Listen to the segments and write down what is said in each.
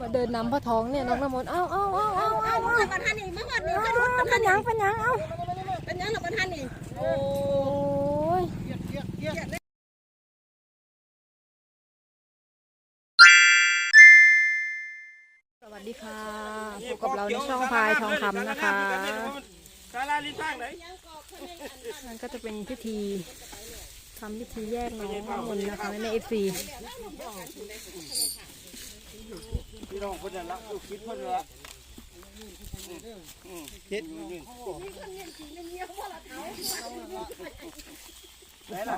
มาเดินนำพ่อท้องเนี่ยน้องน้ำมนต์เอ้าเอ้าเอ้าเอ้าเอ้าเอาประธานนี่มาหอดนี่กระโดดประธาเป็นนหนี่ยังเป็นหยังเอ้าเป็นยังหรอประธานนี่โอ้ยสวัสดีค่ะพบกับเราในช่องพายทองคำนะคะศาลาลิทางไหนนั่นก็จะเป็นพิธี ทำพิธีแยกน้องน้ำมนต์นะคะในเอฟซีพี่น้องคนนั้นละลูกคิดคนละเจ็ดไหนล่ะ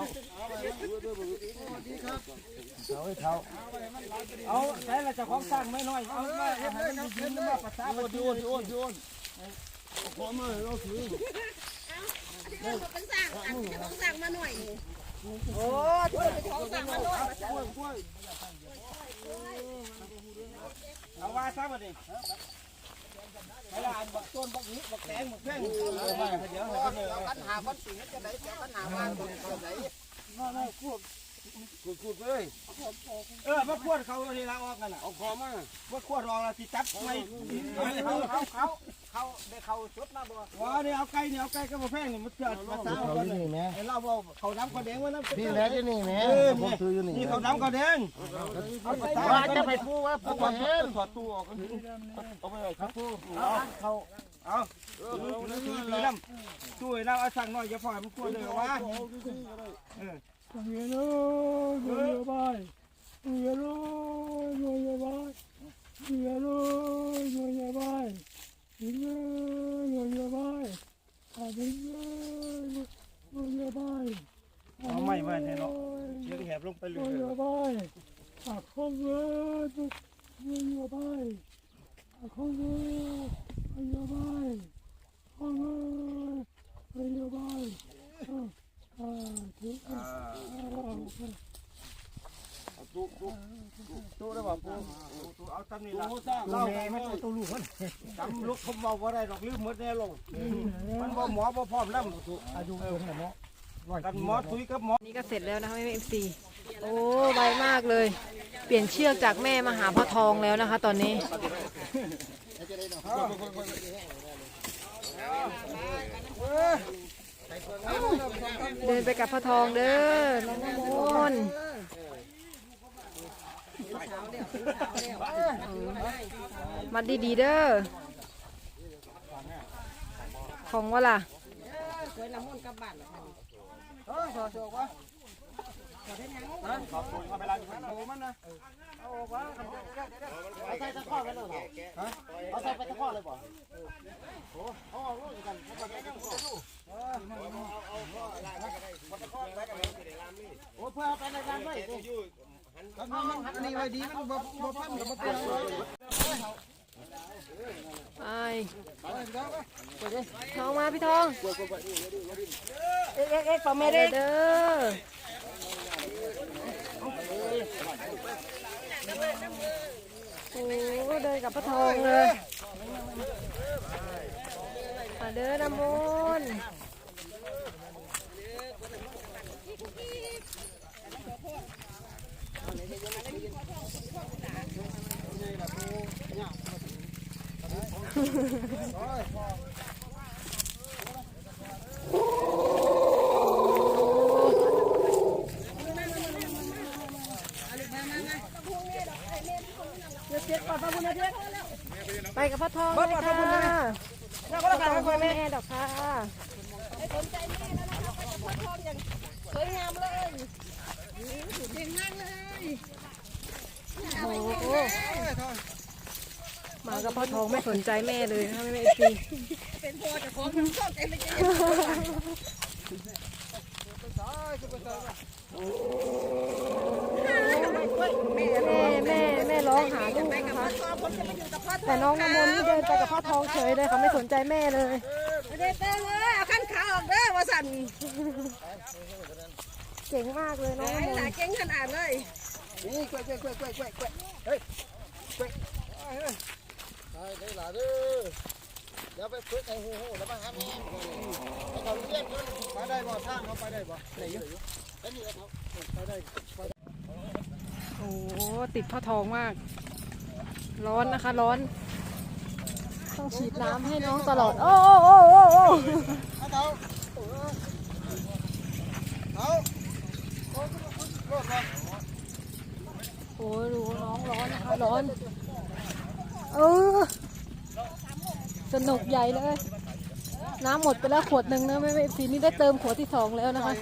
เอาไหนล่ะเจ้าของสร้างไม่น้อยเอามาให้มันยืนมาภาษาโยนโยนโยนโยนเป็นสั่งอันจะต้องสั่งมาหน่อยนี่ โอ้ช่วยไปของสั่งมาหน่อยเอาว่าซะมาดิเวลาบักต้นบักนี้บักแตงบักแท่งเดี๋ยวให้คนเดียวปัญหาคนสิงจะได้เจ้าปัญหาว่าคนจะได้ขุด ขุดเลยเออมาขวดเขาทีละออกกันอะเอาคอมามาขวดรองละสิจับไม่เขาเขาเขาเขาได้เขาชุดมาบ่ว่าเนี่ยเอาไก่เนี่ยเอาไก่ก็มาแพงนี่มันเกิดมาสาวกันเลยไอ้เราบอกเขาดำเขาแดงว่านั่นนี่แหละที่นี่แม่เออผมซื้ออยู่นี่นี่เขาดำเขาแดงว่าจะไปพูดว่าพูดเห็นถอดตู้ออกเอาไปเลยครับเอาเขาเอาซื้อดีน้ำช่วยเราเอาสั่งหน่อยอย่าปล่อยมันขวดเลยว่า เออเอาไม่มาเนี่ยเนาะเลี้ยงแหบลงไปเลย ตู้ตู้ตู้ได้ป่ะปูตู้เอาตั้นี่ละเล่าไม่ใช่ตู้ลูกมันจำลูกเขาบอกว่าได้ดอกลืมหมดแน่ลงมันบ่หมอบ่พร้อมแล้วอายุเท่าไหร่เนาะกันหมอตุยกับหมอนี่ก็เสร็จแล้วนะคะไม่เอฟซีโอ้ไวมากเลย เปลี่ยนเชือกจากแม่มาหาพ่อทองแล้วนะคะ ตอนนี้เเดินไปกับพ่อทองเด้อน้องน้ำมนต์มัดดีๆเด้อ ของว่าล่ะเอาใส่ตะข้อไปเลยฮะเอาใส่ไปตะข้อเลยบ่โอ้เอาเอาลูกกันเอาไปตะข้อโอ้เพื่อไปในการไว้ก็มันหันนี่ไว้ดีมันบ่บ่พันบ่เปลี่ยไปทองมาพี่ทองเอ๊ะเอ๊ะปอมไม่เด้ได้อโอ้ เดินกับพระทองเลยมาเด้อน้ำมนต์ ไปกับพระทองเลยค่ะพระทองพ่อแม่ดอกค่ะสวยงามเลยโอ้โหมากับพ่อทองไม่สนใจแม่เลยนะคะไม่แม่ซีเป็นพ่อแต่ของชอบใจไม่ใจ แม่แม่แม่ร้องหาลูกนะคะผมจะไปอยู่กับพ่อแต่น้องน้ำมนต์นี่เดินไปกับพ่อทองเฉยเลยเขาไม่สนใจแม่เลยไม่ได้เต้เลยเอาขั้นขาออกเด้อว่าสั่นเจ๋งมากเลยน้องไอ้น้ำมหนลาต์เก่งขนาดเลยนี่กล้วยกล้วยกล้วยกล้วยกล้วยกล้วยเฮ้ยกล้วยได้ได้หล่ะเด้อเดี๋ยวไปฝึกไอ้หูหูแล้วมาหาแม่ให้เขาเรียนกันไปได้บ่ทางเขาไปได้บ่ได้อยู่ได้นี่ครับไปได้ โอ้ติดผ้าทองมาก ร้อนนะคะร้อน ต้องฉีดน้ำให้น้องตลอด โอ้โอ้โอ้โอ้โอ้เอาเอาเอาโอ้ดูน้องร้อนนะคะร้อน เออ สนุกใหญ่เลย น้ำหมดไปแล้วขวดหนึ่งนะไม่ไม่ปีนี้ได้เติมขวดที่สองแล้วนะคะ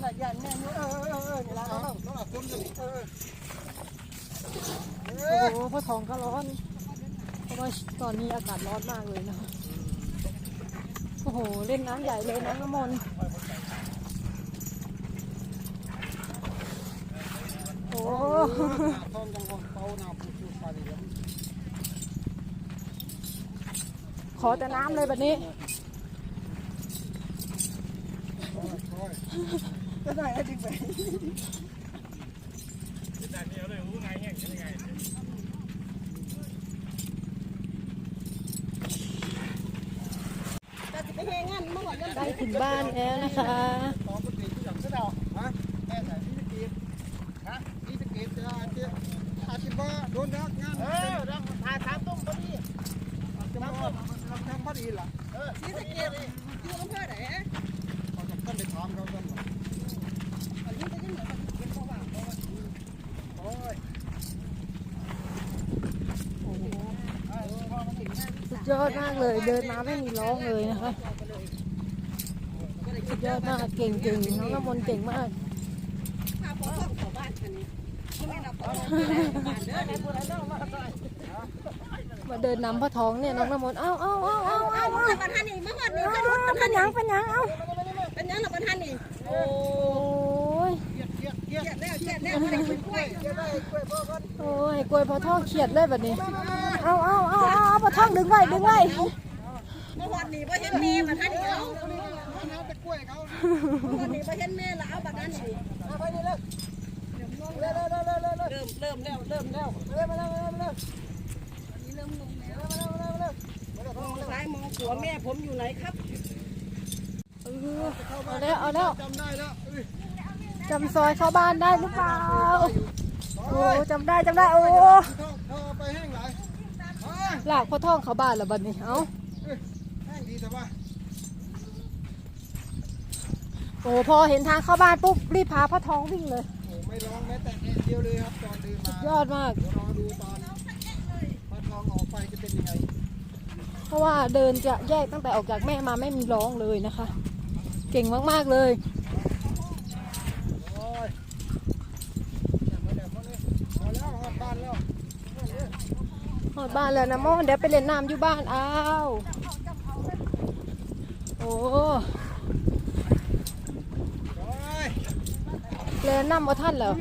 เอาเลยเด้อลงเขาเนี่ยน่ะยันแม่อยู่เออเออเออนี่ละเอาเอาเอาคนอยู่เออโอ้โหพ่อทองก็ร้อนเพราะว่าตอนนี้อากาศร้อนมากเลยนะโอ้โหเล่นน้ำใหญ่เลยน้องน้ำมนต์โอ้ทองจังหวะเขาน้ำพูดๆไปเลยขอแต่น้ำเลยแบบนี้ ก็ได้ให้จริงไปจะไปแหงงานเมื่อวานยังใกล้ถึงบ้านแล้วนะคะ ตอนปกติที่อย่างเสดาฮะแม่ใส่ที่ตะกี้ฮะที่ตะกี้จะอาจจะอาจจะบ่โดนรักงานเออรักถ่ายถามตุ้มพอดีอาจจะบ่ทำทำพอดีล่ะเออ ที่สะเก็ดอยู่อำเภอไหน เขาจะต้องไปถามเขาก่อนว่า อันนี้จะยังเหมือนเป็นพ่อว่า โอ้ย สุด ยอดมากเลย เดินมาไม่มีร้องเลยนะคะสุดยอดมากเก่งๆน้องน้ำมนต์เก่งมากพาพ่อเข้าบ้านคันนี้ไม่รับพ่อบ้าเดินนนำพระทองเนี่ยน้องน้ำมนต์เอ้าเอ้าเอ้าเอ้าเอ้าเอาประธานนี่มาหอดนี่จะรถประธาเป็นยังเป็นยังเอ้าเป็นยังหรอประธานนี่โอ้โอ้ยเกียดเกียดเกียดเจ็ดแล้วเจ็ดแล้วได้คุยกล้วยเกียดได้กล้ยพ่อก่อนโอ้ยกล้วยพอทอเขียดเลยแบบนี้ เอาเอาเอาเอาเอาพอทองดึงไว้ดึงไว้เมาหอดนี่บ่เห็นแม่ประธานนี่เอาน้ำแต่กล้วยเขามาหอดนี่บ่เห็นแม่ละเอาประธานนี่มาไปนี่เลยเร็วเร็วเร็วเร็วเร็วเร็วเริ่มเริ่มแล้วเริ่มแล้วเร็วมาเร็วเร็วมาเร็วนี่เริ่มลงแล้วมาเร็วมาเร็วเร็วมาเร็วมองซ้ายมองขวาแม่ผมอยู่ไหนครับเอาแล้วเอาแล้วจำได้แล้วจำซอยเข้าบ้านได้หรือเปล่าโอ้จำได้จำได้โอ้ ท่อท่อไปแห้งไหล ห ลากพอทองเข้าบ้านแล้วบัดนี้เอ้าแห้งดีแต่ว่าโอ้พอเห็นทางเข้าบ้านปุ๊บรีบพาพ่อทองวิ่งเลย โอ้ไม่ร้องแม้แต่นิดเดียวเลยครับตอนเดินมายอดมาก เดี๋ยวรอดูตอนพอทองออกไปจะเป็นยังไงเพราะว่าเดินจะแยกตั้งแต่ออกจากแม่มาไม่มีร้องเลยนะคะ เก่งมากๆเลย โอ้ยเดี๋ยวมาเดี๋ยวมาเลยพอแล้วหอดบ้านแล้ว หอด บ้านแล้วนะโมอนเดี๋ยวไปเล่นน้ำอยู่บ้านอ้าวโอ้โอ้ยเล่นน้ำมาท่านแล้ว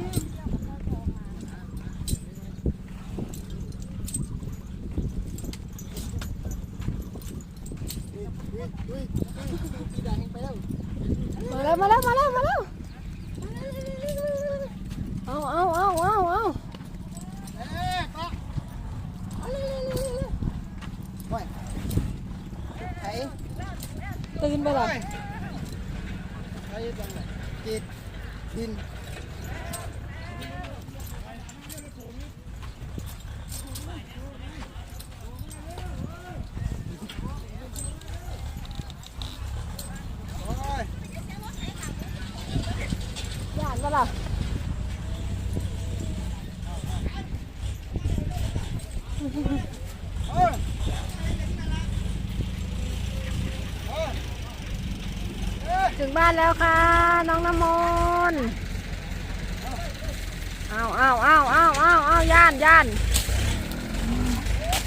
ปีดังไปแล้ว มาแล้วมาแล้วมาแล้วมาแล้วเอาเอาเอาเอาเอา เอ๊ะก็ไว้ไอ้ ตื่นไปหรอไอ้จังไหนจิตดินโอ้ยย่านปะล่ะเอ้ยเอ้ย ถึงบ้านแล้วค่ะ น้องน้ำมนต์เอาเอาเอาเอาเอาเอาย่านย่าน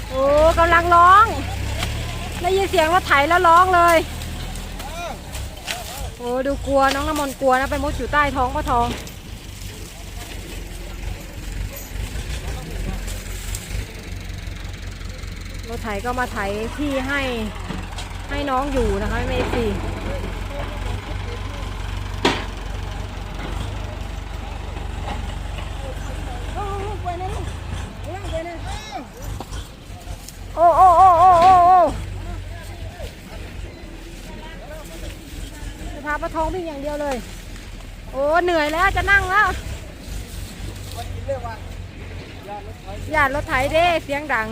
โอ้กำลังร้อง ได้ยินเสียงรถไถแล้วร้องเลยโอ้ดูกลัวน้องน้ำมนต์กลัวนะไปมุดอยู่ใต้ท้องพ่อทองรถไถก็มาไถที่ให้ให้น้องอยู่นะคะเมซี่ โอ้กล้วยนะลูกกล้วยกล้วยนะ โอ้โอ้โอ้โอ้โอ้โอ้จะพาปลาท องวิ่งอย่างเดียวเลย โอ้เหนื่อยแล้วจะนั่งแล้วยานรถไถเด้เสียงดัง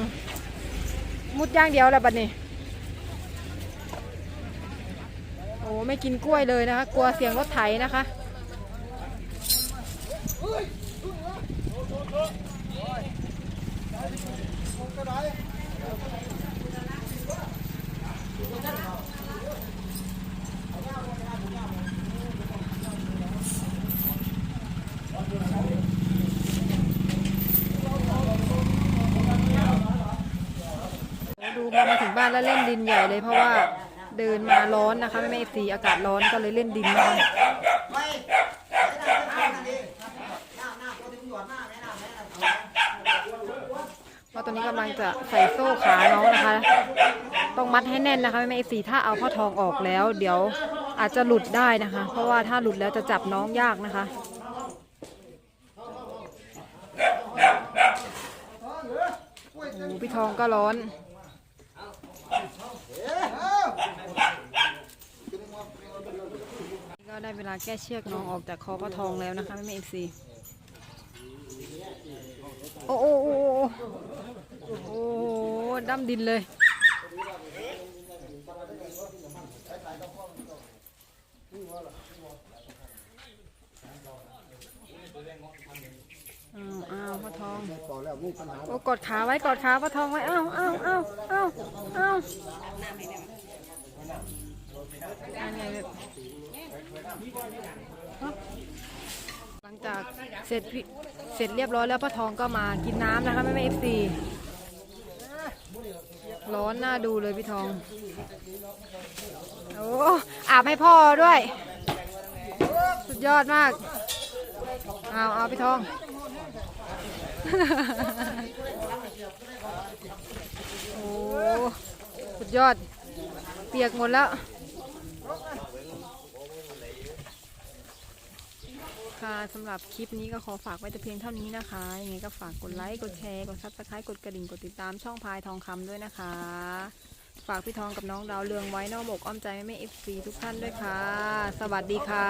มุดย่างเดียวแล้วบัดนี้ โอ้ไม่กินกล้วยเลยนะคะ กลัวเสียงรถไถนะคะ พอมาถึงบ้านแล้วเล่นดินใหญ่เลยเพราะว่าเดินมาร้อนนะคะไม่ไม่สีอากาศร้อนก็เลยเล่นดินนะคะเราตอนนี้กำลังจะใส่โซ่ขาน้องนะคะ ต้องมัดให้แน่นนะคะไม่ไม่สีถ้าเอาพ่อทองออกแล้ว เดี๋ยวอาจจะหลุดได้นะคะ เพราะว่าถ้าหลุดแล้วจะจับน้องยากนะคะพี่ทองก็ร้อน ได้เวลาแก้เชือกน้องออกจากคอพระทองแล้วนะคะแม่เอฟซีโอ้โอ้โอ้โอ้โอ้โอ้ดำดินเลยอ้าวอ้าวพระทองต่อแล้วมีปัญหาโอ้กดขาไว้กดขาพระทองไว้อ้าวอ้าวอ้าวอ้าวอ้าวอันนี้ หลังจากเสร็จเสร็จเรียบร้อยแล้วพระทองก็มากินน้ำนะคะแม่แม่เอฟซีร้อนน่าดูเลยพี่ทอง โอ้อาบให้พ่อด้วย สุดยอดมาก เอาเอาพี่ทอง โอ้ สุดยอด เปียกหมดแล้ว ค่ะสำหรับคลิปนี้ก็ขอฝากไว้แต่เพียงเท่านี้นะคะยังไงก็ฝากกดไลค์กดแชร์กดซับสไครต์กดกระดิ่งกดติดตามช่องพายทองคำด้วยนะคะ ฝากพี่ทองกับน้องดาวเรืองไว้นอกอกอ้อมใจแม่เอฟซีทุกท่านด้วยค่ะ สวัสดีค่ะ